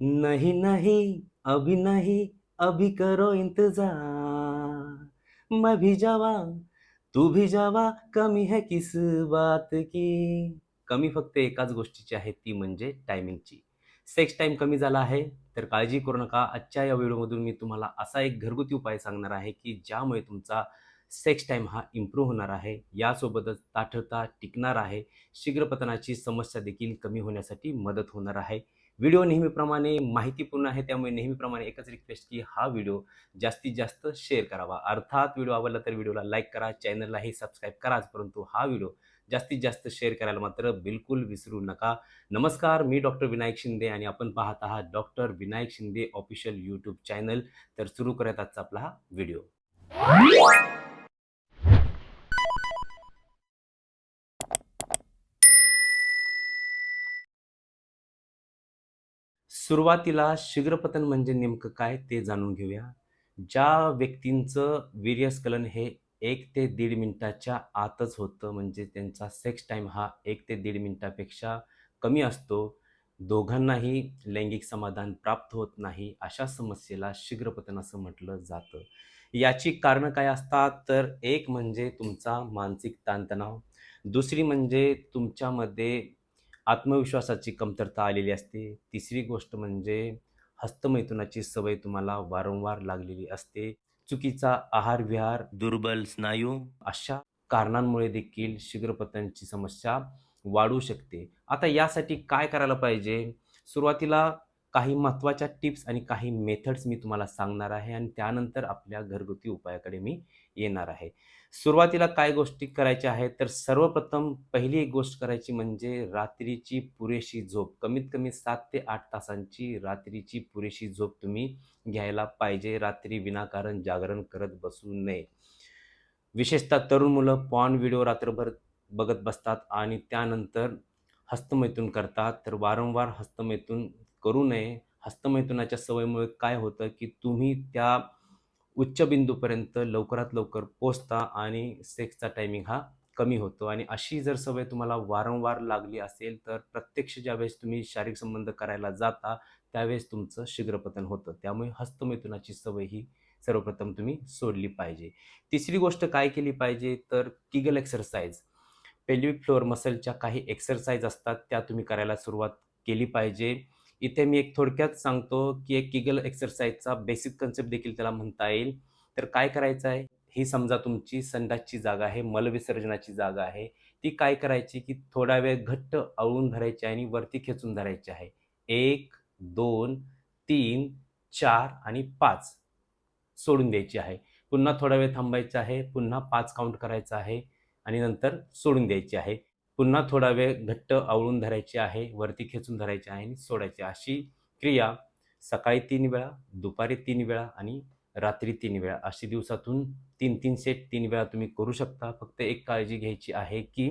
नहीं नहीं अभी नहीं अभी करो इंतजार। मैं भी जावा तू भी जावा कमी है किस बात की? कमी फक्त एकाच गोष्टीची आहे ती म्हणजे टायमिंगची सेक्स टाईम कमी झाला आहे तर काळजी करू नका. आजच्या या व्हिडिओमधून मी तुम्हाला असा एक घरगुती उपाय सांगणार आहे की ज्यामुळे तुमचा सेक्स टाईम हा इम्प्रूव्ह होणार आहे. यासोबतच ताठरता टिकणार आहे. शीघ्रपतनाची समस्या देखील कमी होण्यासाठी मदत होणार आहे. व्हिडिओ नेहमीप्रमाणे माहितीपूर्ण आहे त्यामुळे नेहमीप्रमाणे एकच रिक्वेस्ट की हा व्हिडिओ जास्तीत जास्त शेअर करावा. अर्थात व्हिडिओ आवडला तर व्हिडिओला लाईक करा चॅनललाही सबस्क्राईब कराच परंतु हा व्हिडिओ जास्तीत जास्त शेअर करायला मात्र बिलकुल विसरू नका. नमस्कार मी डॉक्टर विनायक शिंदे आणि आपण पाहत आहात doctor Vinayak Shinde official YouTube channel तर सुरू करत आजचा आपला हा व्हिडिओ. सुरुवातीला शीघ्रपतन म्हणजे नेमकं काय ते जाणून घेऊया. ज्या व्यक्तींचं वीर्यस्खलन हे एक ते दीड मिनिटाच्या आतच होतं म्हणजे त्यांचा सेक्स टाईम हा एक ते दीड मिनिटापेक्षा कमी असतो. दोघांनाही लैंगिक समाधान प्राप्त होत नाही अशा समस्येला शीघ्रपतन असं म्हटलं जातं. याची कारणं काय असतात? तर एक म्हणजे तुमचा मानसिक ताणतणाव. दुसरी म्हणजे तुमच्यामध्ये आत्मविश्वासाची कमतरता आलेली असते. तिसरी गोष्ट म्हणजे हस्तमैथुनाची सवय तुम्हाला वारंवार लागलेली असते. चुकीचा आहार विहार दुर्बल स्नायू अशा कारणांमुळे देखील शीघ्रपतनची समस्या वाढू शकते. आता यासाठी काय करायला पाहिजे? सुरुवातीला काही महत्त्वाच्या टिप्स आणि काही मेथड्स मी तुम्हाला सांगणार आहे आणि त्यानंतर आपल्या घरगुती उपायाकडे मी येणार आहे. सुरुवातीला काय गोष्टी करायच्या आहेत? तर सर्वप्रथम पहिली एक गोष्ट करायची म्हणजे रात्रीची पुरेशी झोप. कमीत कमी सात ते आठ तासांची रात्रीची पुरेशी झोप तुम्ही घ्यायला पाहिजे. रात्री विनाकारण जागरण करत बसू नये. विशेषतः तरुण मुलं पॉन व्हिडिओ रात्रभर बघत बसतात आणि त्यानंतर हस्तमैथून करतात. तर वारंवार हस्तमैथून करू नये. हस्तमैथुनाच्या सवयीमुळे काय होतं की तुम्ही त्या उच्च बिंदूपर्यंत लवकरात लवकर पोचता आणि सेक्सचा टायमिंग हा कमी होतो. आणि अशी जर सवय तुम्हाला वारंवार लागली असेल तर प्रत्यक्ष ज्यावेळेस तुम्ही शारीरिक संबंध करायला जाता त्यावेळेस तुमचं शीघ्रपतन होतं. त्यामुळे हस्तमैथुनाची सवय ही सर्वप्रथम तुम्ही सोडली पाहिजे. तिसरी गोष्ट काय केली पाहिजे? तर किगल एक्सरसाइज पेल्विक फ्लोअर मसलच्या काही एक्सरसाइज असतात त्या तुम्ही करायला सुरुवात केली पाहिजे. इथे मी एक थोडक्यात सांगतो की एक किगल एक्सरसाइजचा बेसिक कन्सेप्ट देखील त्याला म्हणता येईल. तर काय करायचं आहे? ही समजा तुमची संडासची जागा आहे मलविसर्जनाची जागा आहे. ती काय करायची? की थोडा वेळ घट्ट आळून धरायची आणि वरती खेचून धरायची आहे. एक दोन तीन चार आणि पाच सोडून द्यायची आहे. पुन्हा थोडा वेळ थांबायचं आहे. पुन्हा पाच काउंट करायचं आहे आणि नंतर सोडून द्यायची आहे. पुन्हा थोडा वेळ घट्ट आवळून धरायची आहे वरती खेचून धरायची आहे आणि सोडायची अशी क्रिया सकाळी तीन वेळा दुपारी तीन वेळा आणि रात्री तीन वेळा. अशी दिवसातून तीन तीन सेट तीन वेळा तुम्ही करू शकता. फक्त एक काळजी घ्यायची आहे की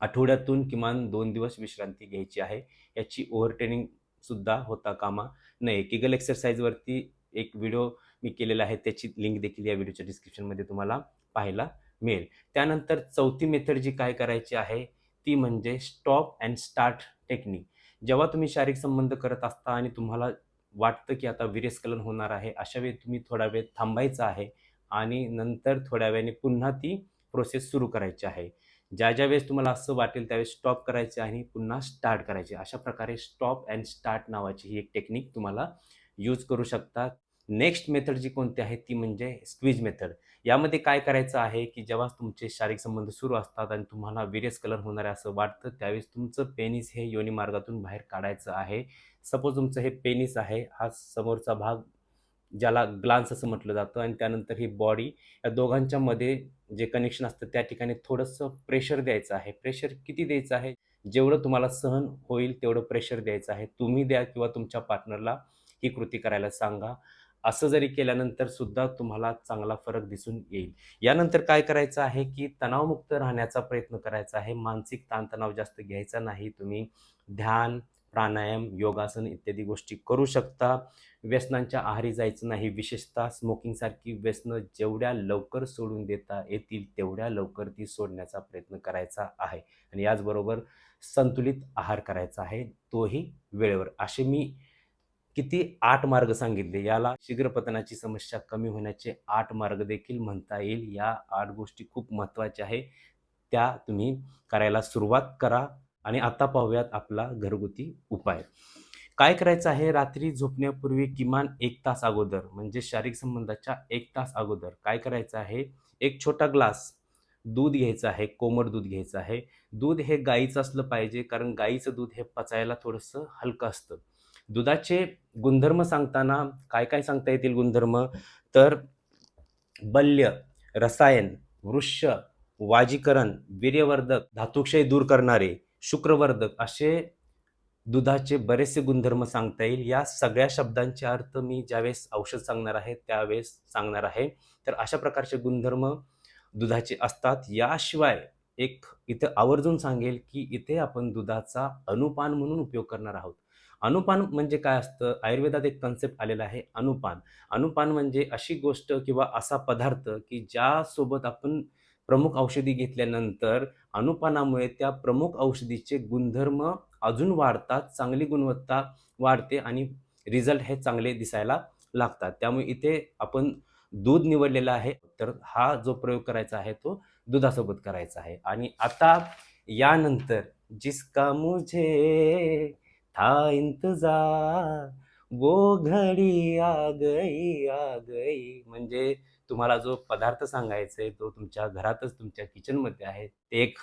आठवड्यातून किमान दोन दिवस विश्रांती घ्यायची आहे. याची ओव्हर सुद्धा होता कामा नये. किगल एक्सरसाइजवरती एक व्हिडिओ मी केलेला आहे. त्याची लिंक देखील या व्हिडिओच्या डिस्क्रिप्शनमध्ये तुम्हाला पाहायला मिळेल. त्यानंतर चौथी मेथड जी काय करायची आहे ती म्हणजे स्टॉप अँड स्टार्ट टेक्निक जेव्हा तुम्ही शारीरिक संबंध करत असता आणि तुम्हाला वाटतं की आता वीर्यस्खलन होणार आहे अशा वेळी तुम्ही थोडा वेळ थांबायचं आहे आणि नंतर थोड्या वेळाने पुन्हा ती प्रोसेस सुरू करायची आहे. ज्या ज्या वेळेस तुम्हाला असं वाटेल त्यावेळेस स्टॉप करायचे आणि पुन्हा स्टार्ट करायचे. अशा प्रकारे स्टॉप अँड स्टार्ट नावाची ही एक टेक्निक तुम्हाला यूज करू शकता. नेक्स्ट मेथड जी कोणती आहे ती म्हणजे स्क्वीज मेथड यामध्ये काय करायचं आहे की जेव्हा तुमचे शारीरिक संबंध सुरू असतात आणि तुम्हाला कलर होणार आहे असं वाटतं त्यावेळेस तुमचं पेनिस हे योनी मार्गातून बाहेर काढायचं आहे. सपोज तुमचं हे पेनिस आहे हा समोरचा भाग ज्याला ग्लान्स असं म्हटलं जातं आणि त्यानंतर ही बॉडी या दोघांच्या मध्ये जे कनेक्शन असतं त्या ठिकाणी थोडंसं प्रेशर द्यायचं आहे. प्रेशर किती द्यायचं आहे? जेवढं तुम्हाला सहन होईल तेवढं प्रेशर द्यायचं आहे. तुम्ही द्या किंवा तुमच्या पार्टनरला ही कृती करायला सांगा. असं जरी केल्यानंतर सुद्धा तुम्हाला चांगला फरक दिसून येईल. यानंतर काय करायचं आहे की तणावमुक्त राहण्याचा प्रयत्न करायचा आहे. मानसिक ताणतणाव जास्त घ्यायचा नाही. तुम्ही ध्यान प्राणायाम योगासन इत्यादी गोष्टी करू शकता. व्यसनांच्या आहारी जायचं नाही. विशेषतः स्मोकिंगसारखी व्यसनं जेवढ्या लवकर सोडून देता येतील तेवढ्या लवकर ती सोडण्याचा प्रयत्न करायचा आहे. आणि याचबरोबर संतुलित आहार करायचा आहे. तोही वेळेवर. असे मी किती आठ मार्ग सांगितले? याला शीघ्रपतनाची समस्या कमी होण्याचे आठ मार्ग देखील म्हणता येईल. या आठ गोष्टी खूप महत्त्वाच्या आहे. त्या तुम्ही करायला सुरुवात करा आणि आता पाहूयात आपला घरगुती उपाय. काय करायचं आहे? रात्री झोपण्यापूर्वी किमान एक तास अगोदर म्हणजे शारीरिक संबंधाच्या एक तास अगोदर काय करायचं आहे? एक छोटा ग्लास दूध घ्यायचं आहे कोमट दूध घ्यायचं आहे. दूध हे गाईचं असलं पाहिजे कारण गाईचं दूध हे पचायला थोडंसं हलकं असतं. दुधाचे गुणधर्म सांगताना काय काय सांगता येतील गुणधर्म? तर बल्य रसायन वृक्ष वाजीकरण वीर्यवर्धक धातुक्षय दूर करणारे शुक्रवर्धक असे दुधाचे बरेचसे गुणधर्म सांगता येईल. या सगळ्या शब्दांचे अर्थ मी ज्यावेळेस औषध सांगणार आहे त्यावेळेस सांगणार आहे. तर अशा प्रकारचे गुणधर्म दुधाचे असतात. याशिवाय एक इथे आवर्जून सांगेल की इथे आपण दुधाचा अनुपान म्हणून उपयोग करणार आहोत. अनुपान म्हणजे काय असतं? आयुर्वेदात एक कन्सेप्ट आलेला आहे अनुपान. अनुपान म्हणजे अशी गोष्ट किंवा असा पदार्थ की ज्यासोबत आपण प्रमुख औषधी घेतल्यानंतर अनुपानामुळे त्या प्रमुख औषधीचे गुणधर्म अजून वाढतात चांगली गुणवत्ता वाढते आणि रिझल्ट हे चांगले दिसायला लागतात. त्यामुळे इथे आपण दूध निवडलेलं आहे तर हा जो प्रयोग करायचा आहे तो दुधासोबत करायचा आहे. आणि आता यानंतर जिसका मुझे था इंतजार. वो घडी आ गई आ गई म्हणजे तुम्हाला जो पदार्थ सांगायचा आहे तो तुमच्या घरातच तुमच्या किचनमध्ये आहे. ते एक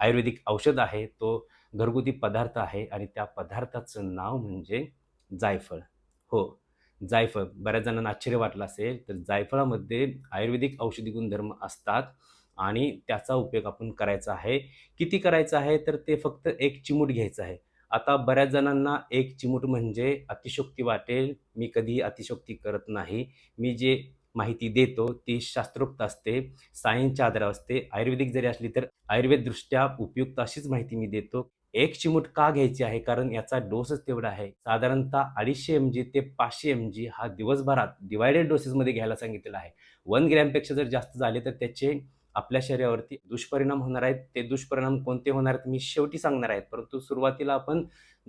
आयुर्वेदिक औषध आहे. तो घरगुती पदार्थ आहे आणि त्या पदार्थाचं नाव म्हणजे जायफळ. हो जायफळ. बऱ्याच जणांना आश्चर्य वाटलं असेल तर जायफळामध्ये आयुर्वेदिक औषधी गुणधर्म असतात आणि त्याचा उपयोग आपण करायचा आहे. किती करायचं आहे? तर ते फक्त एक चिमूट घ्यायचं आहे. आता बऱ्याच जणांना एक चिमूट म्हणजे अतिशोक्ती वाटेल. मी कधी अतिशोक्ती करत नाही. मी जे माहिती देतो ती शास्त्रोक्त असते सायन्सच्या आधारावर असते. आयुर्वेदिक जरी असली तर आयुर्वेददृष्ट्या उपयुक्त अशीच माहिती मी देतो. एक चिमूट का घ्यायची आहे? कारण याचा डोसच तेवढा आहे. साधारणतः अडीचशे एम जी ते पाचशे एम जी हा दिवसभरात डिवायडेड डोसेसमध्ये घ्यायला सांगितलेला आहे. वन ग्रॅमपेक्षा जर जास्त झाले तर त्याचे आपल्या शरीरावरती दुष्परिणाम होणार आहेत ते दुष्परिणाम कोणते होणार आहेत मी शेवटी सांगणार आहेत परंतु सुरुवातीला आपण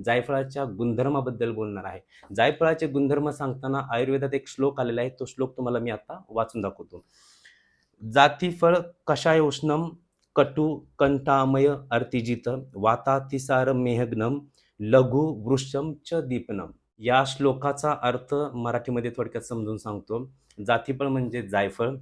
जायफळाच्या गुणधर्माबद्दल बोलणार आहे. जायफळाचे गुणधर्म सांगताना आयुर्वेदात एक श्लोक आलेला आहे तो श्लोक तुम्हाला मी आता वाचून दाखवतो. जातीफळ कषाय उष्णम कटु कंटामय अर्तिजित वातातिसार मेहग्नम लघु वृक्षम च दीपनम. या श्लोकाचा अर्थ मराठीमध्ये थोडक्यात समजून सांगतो. जातीफळ म्हणजे जायफळ.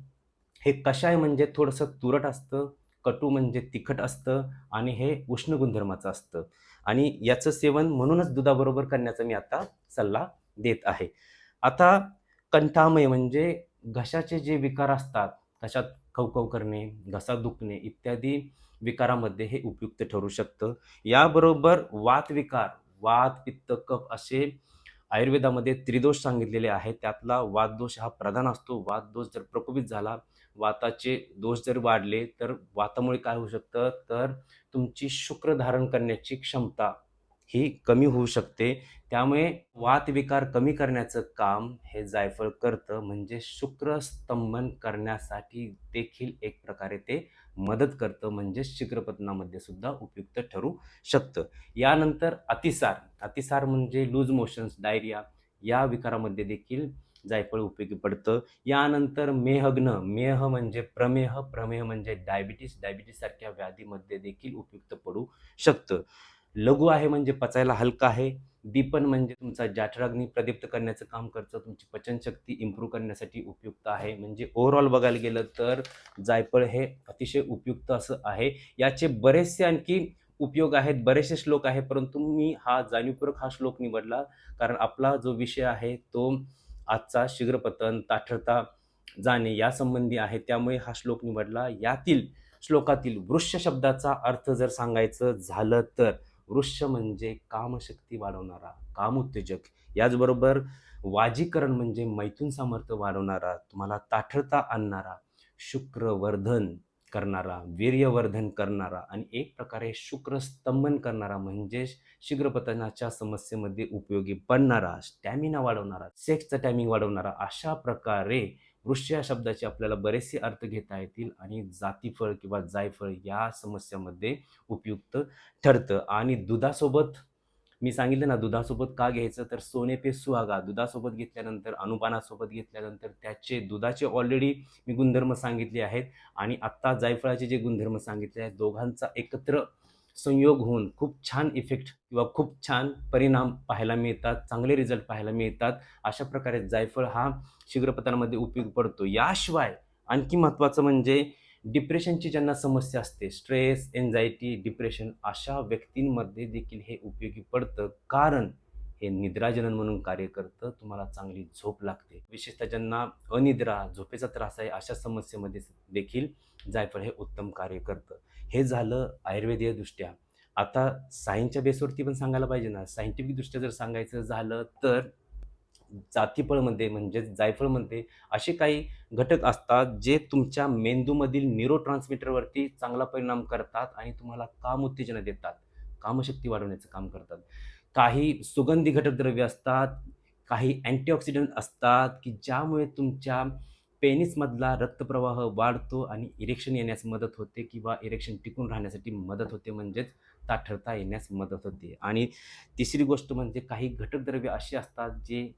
हे कशाय म्हणजे थोडंसं तुरट असतं कटू म्हणजे तिखट असतं आणि हे उष्ण गुणधर्माचं असतं. आणि याचं सेवन म्हणूनच दुधाबरोबर करण्याचा मी आता सल्ला देत आहे. आता कंठामय म्हणजे घशाचे जे विकार असतात घशात खवखव करणे घसा दुखणे इत्यादी विकारामध्ये हे उपयुक्त ठरू शकतं. याबरोबर वात विकार वात पित्त कफ असे आयुर्वेदामध्ये त्रिदोष सांगितलेले आहेत. त्यातला वातदोष हा प्रधान असतो. वातदोष जर प्रकोपित झाला वाताचे दोष जर वाढले तर वातामुळे काय होऊ शकतं? तर तुमची शुक्र धारण करण्याची क्षमता ही कमी होऊ शकते. त्यामुळे वातविकार कमी करण्याचं काम हे जायफळ करतं. म्हणजे शुक्र स्तंभन करण्यासाठी देखील एक प्रकारे ते मदत करतं म्हणजे शीघ्रपतनामध्ये सुद्धा उपयुक्त ठरू शकतं. यानंतर अतिसार. अतिसार म्हणजे लूज मोशन्स डायरिया या विकारामध्ये देखील जायफळ उपयोगी पडतं. यानंतर मेहग्न मेह म्हणजे प्रमेह. प्रमेह म्हणजे डायबिटीस डायबिटीस सारख्या व्याधीमध्ये देखील उपयुक्त पडू शकतं. लघु आहे म्हणजे पचायला हलका आहे. दीपन म्हणजे तुमचा जाठराग्नी प्रदीप्त करण्याचं काम करतं. तुमची पचनशक्ती इम्प्रूव्ह करण्यासाठी उपयुक्त आहे. म्हणजे ओव्हरऑल बघायला गेलं तर जायफळ हे अतिशय उपयुक्त असं आहे. याचे बरेचसे आणखी उपयोग आहेत. बरेचसे श्लोक आहेत. परंतु मी हा जाणीवपूर्वक हा श्लोक निवडला. कारण आपला जो विषय आहे तो आजचा शीघ्रपतन ताठरता जाणे यासंबंधी आहे. त्यामुळे हा श्लोक निवडला. यातील श्लोकातील वृक्ष शब्दाचा अर्थ जर सांगायचं झालं तर वृक्ष म्हणजे कामशक्ती वाढवणारा कामोत्तेजक याचबरोबर वाजीकरण म्हणजे मैथून सामर्थ्य वाढवणारा तुम्हाला ताठरता आणणारा शुक्रवर्धन करणारा वीर्यवर्धन करणारा आणि एक प्रकारे शुक्रस्तंभन करणारा म्हणजे शीघ्रपतनाच्या समस्येमध्ये उपयोगी पडणारा स्टॅमिना वाढवणारा सेक्सचं टायमिंग वाढवणारा अशा प्रकारे वृक्ष या शब्दाचे आपल्याला बरेचसे अर्थ घेता येतील आणि जातीफळ किंवा जायफळ या समस्यामध्ये उपयुक्त ठरतं. आणि दुधासोबत मी सांगितलं ना दुधासोबत का घ्यायचं? तर सोने पे सुहागा. दुधासोबत घेतल्यानंतर अनुपानासोबत घेतल्यानंतर त्याचे दुधाचे ऑलरेडी मी गुणधर्म सांगितले आहेत. आणि आत्ता जायफळाचे जे गुणधर्म सांगितले आहेत दोघांचा एकत्र संयोग होऊन खूप छान इफेक्ट किंवा खूप छान परिणाम पाहायला मिळतात चांगले रिझल्ट पाहायला मिळतात. अशा प्रकारे जायफळ हा शीघ्रपतनामध्ये उपयोग पडतो. याशिवाय आणखी महत्त्वाचं म्हणजे डिप्रेशनची ज्यांना समस्या असते स्ट्रेस एन्झायटी डिप्रेशन अशा व्यक्तींमध्ये देखील हे उपयोगी पडतं. कारण हे निद्राजनन म्हणून कार्य करतं तुम्हाला चांगली झोप लागते. विशेषतः ज्यांना अनिद्रा झोपेचा त्रास आहे अशा समस्येमध्ये देखील जायफळ हे उत्तम कार्य करतं. हे झालं आयुर्वेदीय दृष्ट्या. आता सायन्सच्या बेसवरती पण सांगायला पाहिजे ना. सायंटिफिकदृष्ट्या जर सांगायचं झालं तर जातीफळमध्ये म्हणजेच जायफळमध्ये असे काही घटक असतात जे तुमच्या मेंदूमधील न्यूरो ट्रान्समीटरवरती चांगला परिणाम करतात आणि तुम्हाला काम उत्तेजना देतात. कामशक्ती वाढवण्याचं काम करतात. काही सुगंधी घटक द्रव्य असतात काही अँटीऑक्सिडंट असतात की ज्यामुळे तुमच्या पेनिसमधला रक्तप्रवाह वाढतो आणि इरेक्शन येण्यास मदत होते किंवा इरेक्शन टिकून राहण्यासाठी मदत होते म्हणजेच ताठरता येण्यास मदत होते. आणि तिसरी गोष्ट म्हणजे काही घटकद्रव्य अशी असतात जे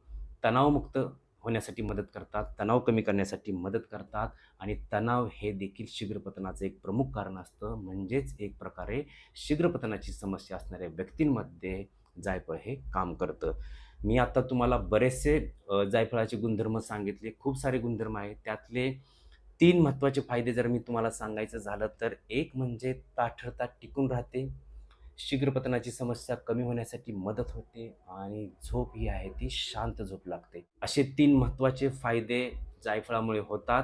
तणावमुक्त होण्यासाठी मदत करतात तणाव कमी करण्यासाठी मदत करतात आणि तणाव हे देखील शीघ्रपतनाचं एक प्रमुख कारण असतं. म्हणजेच एक प्रकारे शीघ्रपतनाची समस्या असणाऱ्या व्यक्तींमध्ये जायफळ हे काम करतं. मी आता तुम्हाला बरेचसे जायफळाचे गुणधर्म सांगितले. खूप सारे गुणधर्म आहेत. त्यातले तीन महत्त्वाचे फायदे जर मी तुम्हाला सांगायचं झालं तर एक म्हणजे ताठरता टिकून राहते. शीघ्रपतनाची समस्या कमी होण्यासाठी मदत होते आणि झोप ही आहे ती शांत झोप लागते. असे तीन महत्त्वाचे फायदे जायफळामुळे होतात.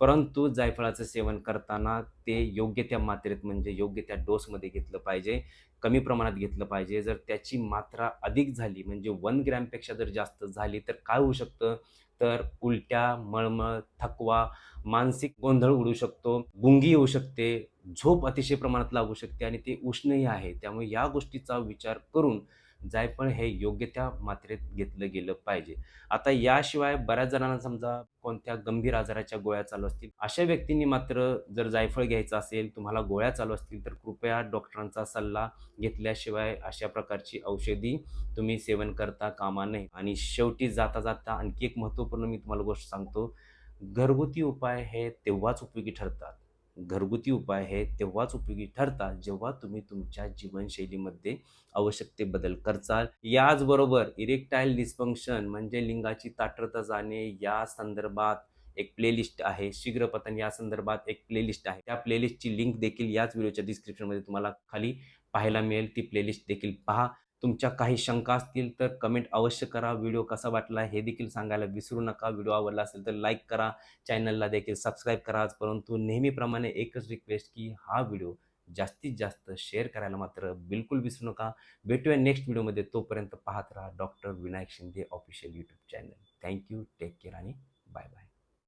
परंतु जायफळाचं सेवन करताना ते योग्य त्या मात्रेत म्हणजे योग्य त्या डोसमध्ये घेतलं पाहिजे. कमी प्रमाणात घेतलं पाहिजे. जर त्याची मात्रा अधिक झाली म्हणजे वन ग्रॅमपेक्षा जर जास्त झाली तर काय होऊ शकतं? तर उलट्या मळमळ थकवा मानसिक गोंधळ उडू शकतो गुंगी येऊ शकते झोप अतिशय प्रमाणात लागू शकते आणि ते उष्णही आहे. त्यामुळे या गोष्टीचा विचार करून जायफळ हे योग्य त्या मात्रेत घेतलं गेलं पाहिजे. आता याशिवाय बऱ्याच जणांना समजा कोणत्या गंभीर आजाराच्या गोळ्या चालू असतील अशा व्यक्तींनी मात्र जर जायफळ घ्यायचं असेल तुम्हाला गोळ्या चालू असतील तर कृपया डॉक्टरांचा सल्ला घेतल्याशिवाय अशा प्रकारची औषधी तुम्ही सेवन करता कामा नये. आणि शेवटी जाता जाता आणखी एक महत्त्वपूर्ण मी तुम्हाला गोष्ट सांगतो घरगुती उपाय हे तेव्हाच उपयोगी ठरतात. घरगुती उपाय हे तेव्हाच उपयोगी ठरतात जेव्हा तुम्ही तुमच्या जीवनशैलीमध्ये आवश्यक ते बदल करचाल. याचबरोबर इरेक्टाईल डिस्फंक्शन म्हणजे लिंगाची ताठरता जाणे या संदर्भात एक प्लेलिस्ट आहे. शीघ्रपतन या संदर्भात एक प्लेलिस्ट आहे. त्या प्लेलिस्टची लिंक देखील याच व्हिडिओच्या डिस्क्रिप्शनमध्ये तुम्हाला खाली पाहायला मिळेल. ती प्लेलिस्ट देखील पहा. तुमच्या काही शंका असतील तर कमेंट अवश्य करा. व्हिडिओ कसा वाटला हे देखील सांगायला विसरू नका. व्हिडिओ आवडला असेल तर लाईक करा. चॅनलला देखील सबस्क्राईब करा. परंतु नेहमीप्रमाणे एकच रिक्वेस्ट की हा व्हिडिओ जास्तीत जास्त शेअर करायला मात्र बिलकुल विसरू नका. भेटूया नेक्स्ट व्हिडिओमध्ये तोपर्यंत पाहत राहा doctor Vinayak Shinde official YouTube channel thank you take care आणि बाय बाय